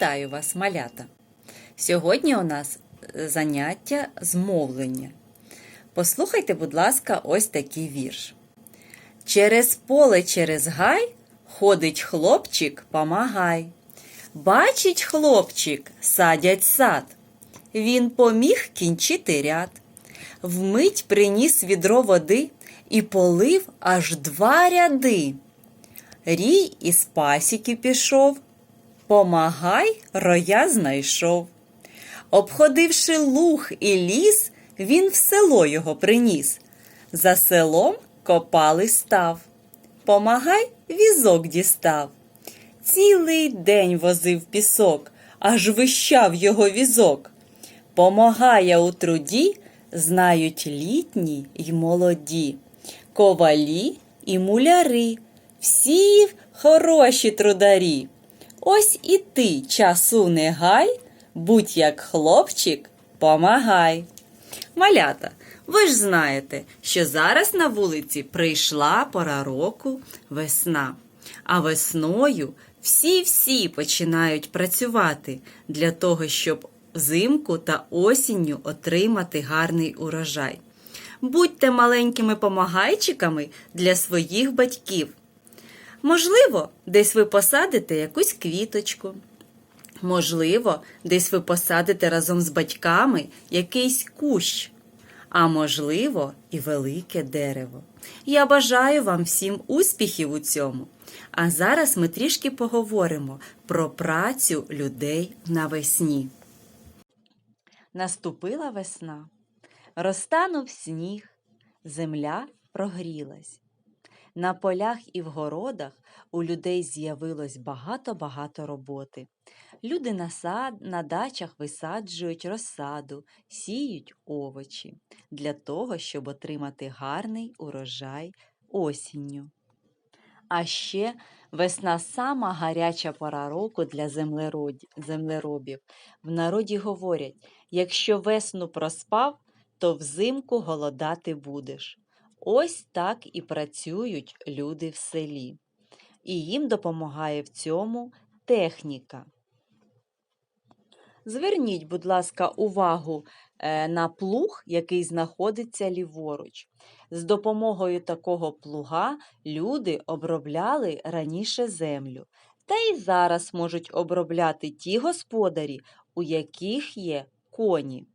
Вітаю вас, малята! Сьогодні у нас е, заняття з мовлення. Послухайте, будь ласка, ось такий вірш. Через поле, через гай ходить хлопчик, помагай. Бачить хлопчик, садять сад. Він поміг кінчити ряд. Вмить приніс відро води і полив аж два ряди. Рій із пасіки пішов, помагай роя знайшов. Обходивши луг і ліс, він в село його приніс. За селом копали став. Помагай візок дістав. Цілий день возив пісок, аж вищав його візок. Помагає у труді, знають літні й молоді, ковалі і муляри, всі хороші трударі. Ось і ти часу не гай, будь як хлопчик, помагай. Малята, ви ж знаєте, що зараз на вулиці прийшла пора року весна. А весною всі-всі починають працювати для того, щоб взимку та осінню отримати гарний урожай. Будьте маленькими помагайчиками для своїх батьків. Можливо, десь ви посадите якусь квіточку. Можливо, десь ви посадите разом з батьками якийсь кущ, а можливо, і велике дерево. Я бажаю вам всім успіхів у цьому. А зараз ми трішки поговоримо про працю людей навесні. Наступила весна, розтанув сніг, земля прогрілась. На полях і в городах у людей з'явилось багато-багато роботи. Люди на, сад, на дачах висаджують розсаду, сіють овочі для того, щоб отримати гарний урожай осінню. А ще весна сама гаряча пора року для землеробів. В народі говорять, якщо весну проспав, то взимку голодати будеш. Ось так і працюють люди в селі. І їм допомагає в цьому техніка. Зверніть, будь ласка, увагу е, на плуг, який знаходиться ліворуч. З допомогою такого плуга люди обробляли раніше землю. Та й зараз можуть обробляти ті господарі, у яких є коні.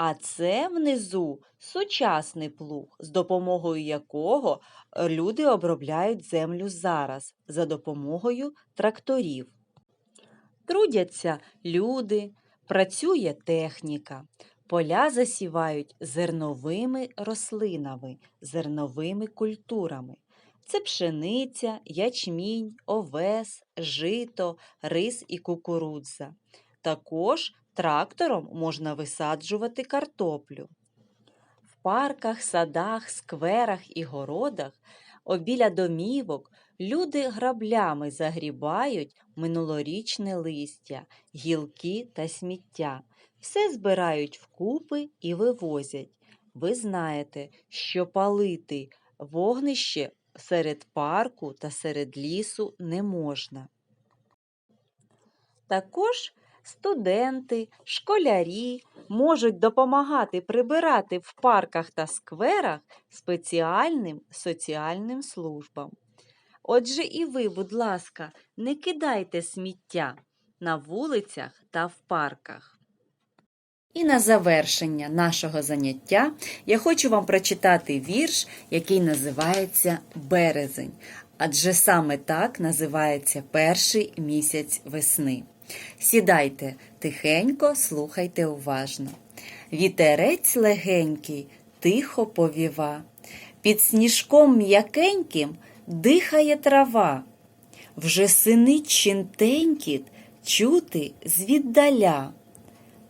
А це внизу сучасний плуг, з допомогою якого люди обробляють землю зараз за допомогою тракторів. Трудяться люди, працює техніка. Поля засівають зерновими рослинами, зерновими культурами. Це пшениця, ячмінь, овес, жито, рис і кукурудза. Також трактором можна висаджувати картоплю. В парках, садах, скверах і городах, обіля домівок, люди граблями загрібають минулорічне листя, гілки та сміття. Все збирають вкупи і вивозять. Ви знаєте, що палити вогнище серед парку та серед лісу не можна. Також студенти, школярі можуть допомагати прибирати в парках та скверах спеціальним соціальним службам. Отже, і ви, будь ласка, не кидайте сміття на вулицях та в парках. І на завершення нашого заняття я хочу вам прочитати вірш, який називається Березень. Адже саме так називається перший місяць весни. Сідайте тихенько, слухайте уважно. Вітерець легенький, тихо повіва. Під сніжком м'якеньким дихає трава. Вже синить чинтенькіт чути звіддаля.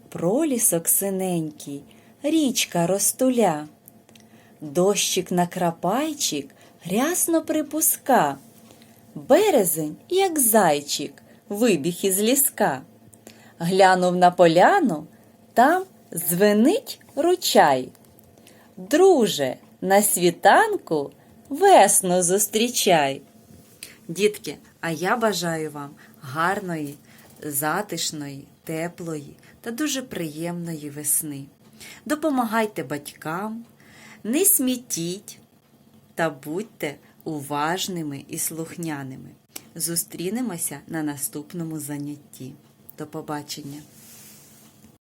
Пролісок синенький, річка розтуля. Дощик на крапайчик рясно припуска. Березень, як зайчик, вибіг із ліска. Глянув на поляну, там звенить ручай. Друже, на світанку весну зустрічай. Дітки, а я бажаю вам гарної затишної, теплої та дуже приємної весни. Допомагайте батькам, не смітіть та будьте уважними і слухняними. Зустрінемося на наступному занятті. До побачення!